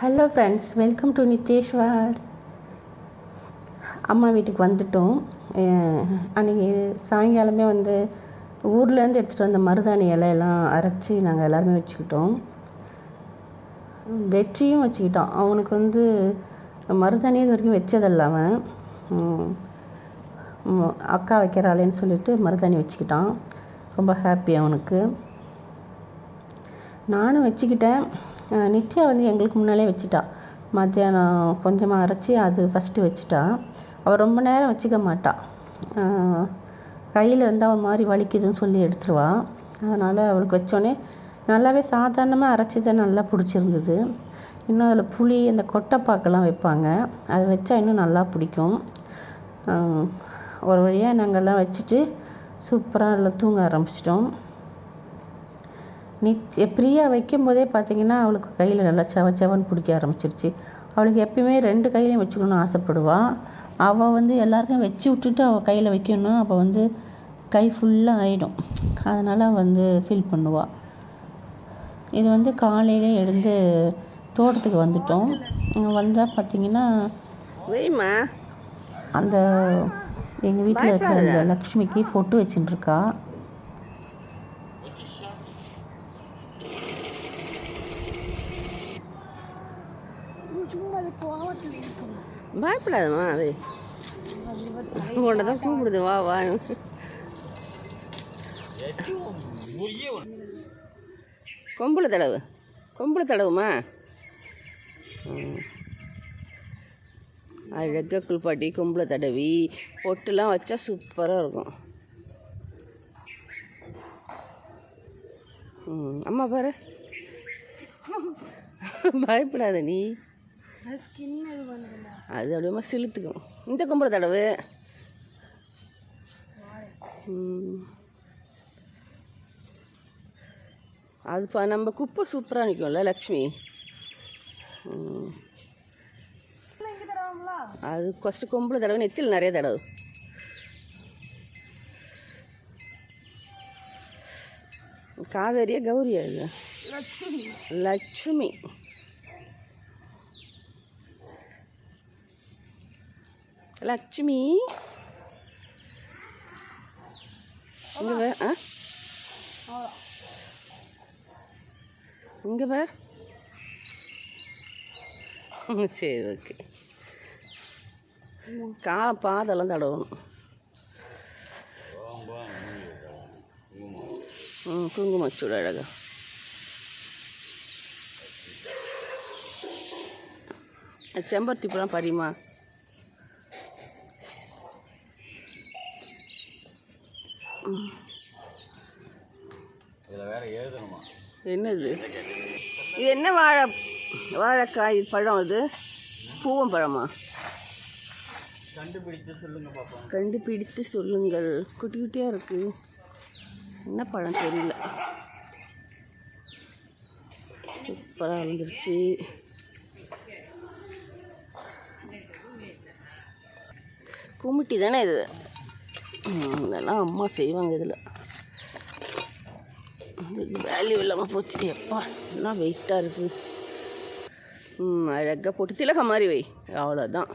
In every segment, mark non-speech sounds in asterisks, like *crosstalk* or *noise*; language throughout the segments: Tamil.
Hello friends welcome to Nitheshwar அம்மா வீட்டுக்கு வந்துட்டோம். அன்றைக்கி சாயங்காலமே வந்து ஊர்லேருந்து எடுத்துகிட்டு வந்த மருதாணி இலையெல்லாம் அரைச்சி நாங்கள் எல்லாருமே வச்சுக்கிட்டோம். வெற்றியும் வச்சுக்கிட்டோம். அவனுக்கு வந்து மருதாணி இது வரைக்கும் வச்சதில்ல அவன். அக்கா வைக்கிறாளேன்னு சொல்லிட்டு மருதாணி வச்சுக்கிட்டான். ரொம்ப ஹாப்பி அவனுக்கு. நானும் வச்சுக்கிட்டேன். நித்யா வந்து எங்களுக்கு முன்னாலே வச்சுட்டா. மத்தியானம் கொஞ்சமாக அரைச்சி அது ஃபஸ்ட்டு வச்சுட்டா. அவள் ரொம்ப நேரம் வச்சுக்க மாட்டாள் கையில் இருந்தால் ஒரு மாதிரி வலிக்குதுன்னு சொல்லி எடுத்துருவாள் அதனால் அவளுக்கு வச்சோடனே நல்லாவே சாதாரணமாக அரைச்சது நல்லா பிடிச்சிருந்தது. இன்னும் அதில் புளி அந்த கொட்டைப்பாக்கெல்லாம் வைப்பாங்க. அது வச்சா இன்னும் நல்லா பிடிக்கும். ஒரு வழியாக நாங்கள்லாம் வச்சுட்டு சூப்பராக நல்லா தூங்க ஆரம்பிச்சிட்டோம். நித் பிரியா வைக்கும் போதே பார்த்தீங்கன்னா அவளுக்கு கையில் நல்லா செவ செவன்னு பிடிக்க ஆரம்பிச்சிருச்சு. அவளுக்கு எப்பயுமே ரெண்டு கையிலையும் வச்சுக்கணும்னு ஆசைப்படுவாள் அவள் வந்து எல்லாருக்கும் வச்சு விட்டுட்டு அவள் கையில் வைக்கணும் அப்போ வந்து கை ஃபுல்லாக ஆகிடும் அதனால் வந்து ஃபீல் பண்ணுவாள் இது வந்து காலையிலே எழுந்து தோட்டத்துக்கு வந்துட்டோம். வந்தால் பார்த்தீங்கன்னா அந்த எங்கள் வீட்டில் இருக்கிற அந்த லக்ஷ்மிக்கு பொட்டு வச்சுட்டு இருக்கா பயப்படாதம்மா அது உன்னை தான் கூப்பிடுது வா வா. கொம்புல தடவு. கொம்புல தடவுமா? ம். அழகாக குளிப்பாட்டி கொம்புல தடவி பொட்டுலாம் வச்சா சூப்பராக இருக்கும். ம் அம்மா பாரு. பயப்படாத நீ. அது அப்படியே சிலுத்துக்கும் இந்த கொம்புல தடவு. அது பா நம்ம குப்பை சூப்பராக நிற்கும்ல லக்ஷ்மி. அது ஃபஸ்ட்டு கொம்புல தடவை நெத்தியில் நிறைய தடவு. காவேரியா கௌரியா இது? லட்சுமி. லட்சுமி. இங்க வே ஆ? இங்கே வே. ம், *laughs* சரி ஓகே. கா பாதெல்லாம் தடவணும். ம் குங்குமச்சூடு அழகா. செம்பருத்தி பழம் பரிமா என்னது? இது என்ன வாழை வாழைக்காய் பழம் அது? பூவம் பழமா? கண்டுபிடித்து சொல்லுங்கள். குட்டி குட்டியாக இருக்கு. என்ன பழம் தெரியல. சூப்பராக வந்துருச்சு குமிட்டி தானே இது? இதெல்லாம் அம்மா செய்வாங்க இதில். வேல்யூ இல்லாமல் போச்சு. எப்பா என்ன வெயிட்டாக இருக்குது ம் அழகாக போட்டு திலக மாதிரி வை. அவ்வளோதான்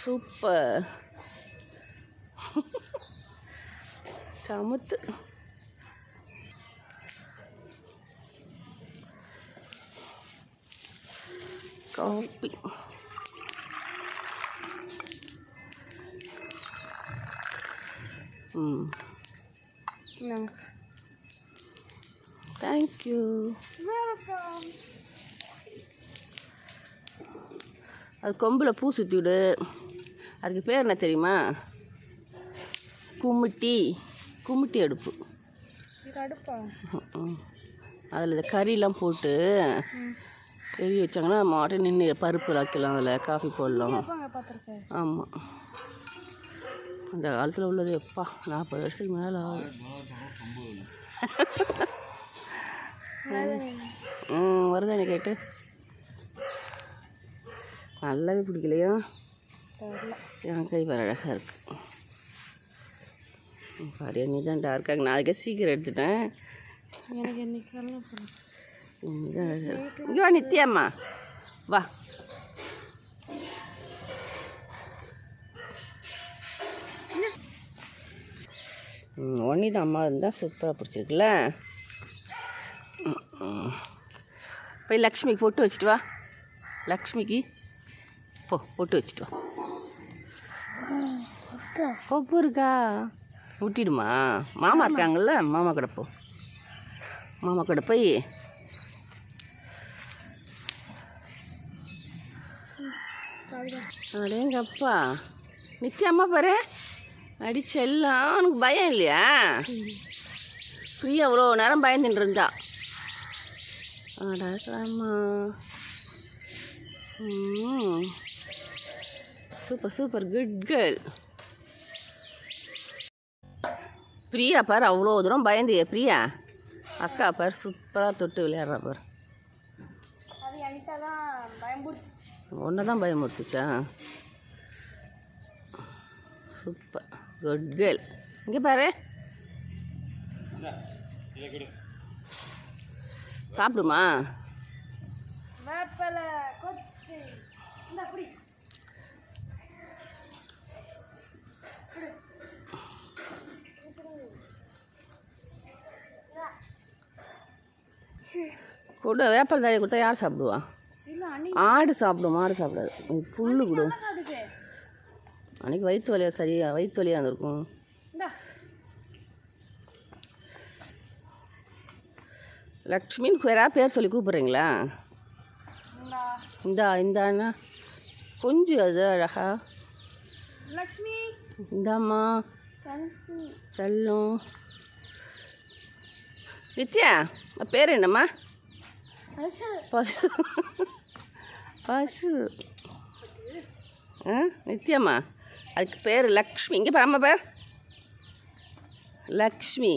சூப்பர் சமத்து. காப்பி. ம். தேங்க்யூ அது கொம்பில் பூ சுற்றி விடு. அதுக்கு பேர் என்ன தெரியுமா? கும்மிட்டி கும்மிட்டி அடுப்பு. அதில் இந்த கறிலாம் போட்டு எரி வச்சாங்கன்னா மாட்டை நின்று பருப்பு வைக்கலாம் அதில் காஃபி போடலாம். ஆமாம் அந்த காலத்தில் உள்ளது எப்பா? நாற்பது வருஷத்துக்கு மேலே ஆகுது. ம் *laughs* வருதானே கேட்டு? நல்லாவே பிடிக்கலையா? என் கை அழகாக இருக்கு. பாரு நீ தான் டார்க்காக நான் அதுக்கே சீக்கிரம் எடுத்துட்டேன். எனக்கு இன்னைக்கு இங்கே வா நித்யாம்மா வா. ஒன்னி தான் அம்மா இருந்தால் சூப்பராக பிடிச்சிருக்குல்ல. போய் லக்ஷ்மிக்கு பொட்டு வச்சுட்டு வா. லக்ஷ்மிக்கு போ பொட்டு வச்சுட்டு வா. கொப்பு இருக்கா விட்டிடுமா மாமா இருக்காங்கல்ல மாமா கூட போ. மாமா கூட போய் அடேங்கப்பா நித்யாம்மா பாரு. அடிச்செல்லாம் உனக்கு பயம் இல்லையா? ஃப்ரீயா அவ்வளோ நேரம் பயந்துட்டு இருந்தா. அடாமா ம். Super super good girl Priya பாரு அவ்வளோ தூரம் பயந்தியே பிரியா அக்கா பாரு சூப்பராக தொட்டு விளையாடுறா பாரு. ஒன்று தான் பயமுறுத்துச்சா? சூப்பர் குட் கேர்ள் இங்கே பாரு. சாப்பிடுமா? கொடு. வேப்பல் தாழி கொடுத்தா யார் சாப்பிடுவா? ஆடு சாப்பிடும் மாடு சாப்பிடாது. புல்லு கொடு. அன்னைக்கு வயிற்று வலியா சரியா வயிற்று வலியாக இருந்திருக்கும். லக்ஷ்மின்னு யாராவது பேர் சொல்லி கூப்பிட்றீங்களா? இந்தா. இந்தா இந்தாண்ணா கொஞ்சம் அது அழகா. லக்ஷ்மி இந்தாம்மா. செல்லம். உன் பேர் என்னம்மா? பசு. பசு. ஆ நித்யம்மா அதுக்கு பேர் லக்ஷ்மி. இங்கே பாரு அம்மா பேர். லக்ஷ்மி.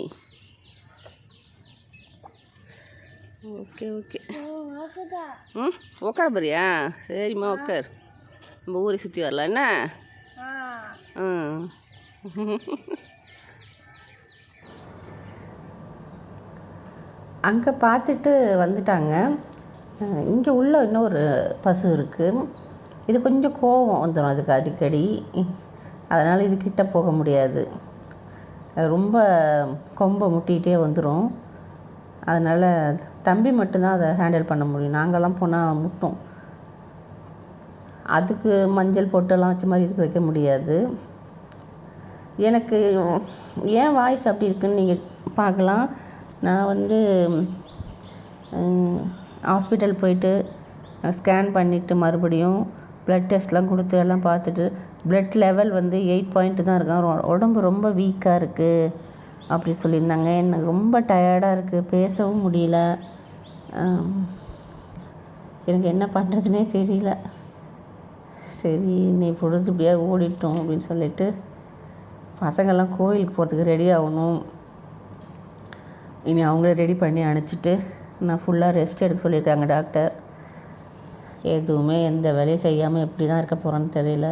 Okay okay. ம் உட்கார போறியா? சரிம்மா உட்கார் நம்ம ஊரை சுற்றி வரலாம் என்ன? ம் அங்கே பார்த்துட்டு வந்துட்டாங்க. இங்கே உள்ள இன்னொரு பசு இருக்குது இது கொஞ்சம் கோவம் வந்துடும் அதுக்கு அடிக்கடி. அதனால் இது கிட்ட போக முடியாது. அது ரொம்ப கொம்பை முட்டிகிட்டே வந்துடும் அதனால் தம்பி மட்டும்தான் அதை ஹேண்டில் பண்ண முடியும். நாங்கள்லாம் போனால் முட்டும் அதுக்கு மஞ்சள் பொட்டெல்லாம் வச்ச மாதிரி இதுக்கு வைக்க முடியாது. எனக்கு ஏன் வாய்ஸ் அப்படி இருக்குன்னு நீங்கள் பார்க்கலாம். நான் வந்து ஹாஸ்பிட்டல் போயிட்டு ஸ்கேன் பண்ணிவிட்டு மறுபடியும் ப்ளட் டெஸ்ட்லாம் கொடுத்து எல்லாம் பார்த்துட்டு ப்ளட் லெவல் வந்து எயிட் பாயிண்ட்டு தான் இருக்கான் உடம்பு ரொம்ப வீக்காக இருக்குது அப்படி சொல்லியிருந்தாங்க. எனக்கு ரொம்ப டயர்டாக இருக்குது பேசவும் முடியல. எனக்கு என்ன பண்ணுறதுனே தெரியல. சரி நீ பொழுது இப்படியா ஓடிட்டோம் அப்படின்னு சொல்லிட்டு பசங்கள்லாம் கோயிலுக்கு போகிறதுக்கு ரெடி ஆகணும். இனி அவங்கள ரெடி பண்ணி அனுப்பிச்சிட்டு நான் ஃபுல்லாக ரெஸ்ட் எடுக்க சொல்லியிருக்காங்க டாக்டர் எதுவுமே எந்த வேலையும் செய்யாமல் எப்படி தான் இருக்க போகிறேன்னு தெரியல.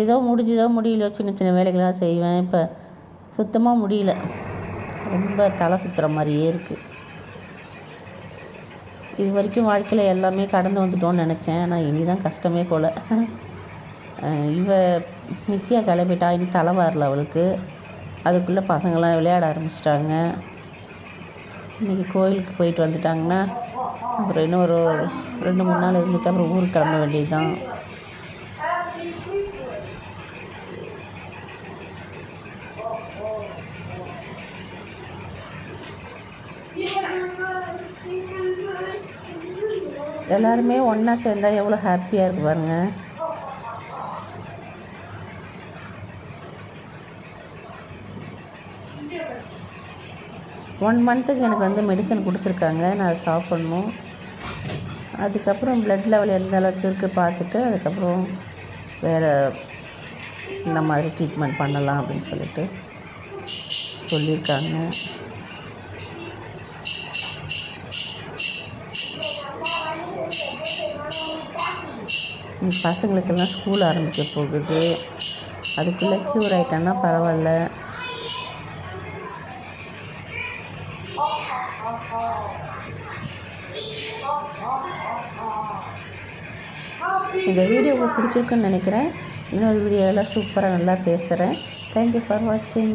ஏதோ முடிஞ்சுதோ முடியலையோ சின்ன சின்ன வேலைகளாக செய்வேன். இப்போ சுத்தமாக முடியல. ரொம்ப தலை சுற்றுற மாதிரியே இருக்குது இது வரைக்கும் வாழ்க்கையில் எல்லாமே கடந்து வந்துட்டோம்னு நினச்சேன். ஆனால் இனி தான் கஷ்டமே போல். இவ நித்யா கிளம்பிட்டா இன்னும் தலை வரல அவளுக்கு. அதுக்குள்ளே பசங்களாம் விளையாட ஆரம்பிச்சிட்டாங்க. இன்றைக்கி கோயிலுக்கு போயிட்டு வந்துட்டாங்கன்னா அப்புறம் இன்னும் ஒரு ரெண்டு மூணு நாள் இருந்துட்டு அப்புறம் ஊருக்கு கிளம்ப வேண்டியது தான் எல்லாருமே ஒன்றா சேர்ந்தால் எவ்வளோ ஹாப்பியாக இருக்கு பாருங்கள் ஒன் மந்த்துக்கு எனக்கு வந்து மெடிசன் கொடுத்துருக்காங்க. நான் அதை சாப்பிட்ணும். அதுக்கப்புறம் ப்ளட் லெவல் எந்த அளவுக்கு இருக்குது பார்த்துட்டு அதுக்கப்புறம் வேறு இந்த மாதிரி ட்ரீட்மெண்ட் பண்ணலாம் அப்படின்னு சொல்லிட்டு சொல்லியிருக்காங்க. பசங்களுக்கெல்லாம் ஸ்கூல் ஆரம்பிக்க போகுது. அதுக்குள்ளே க்யூர் ஆகிட்டான்னா பரவாயில்ல. இந்த வீடியோ உங்களுக்கு பிடிச்சிருக்குன்னு நினைக்கிறேன். இன்னொரு வீடியோவில் சூப்பராக நல்லா பேசுகிறேன் தேங்க்யூ ஃபார் வாட்சிங்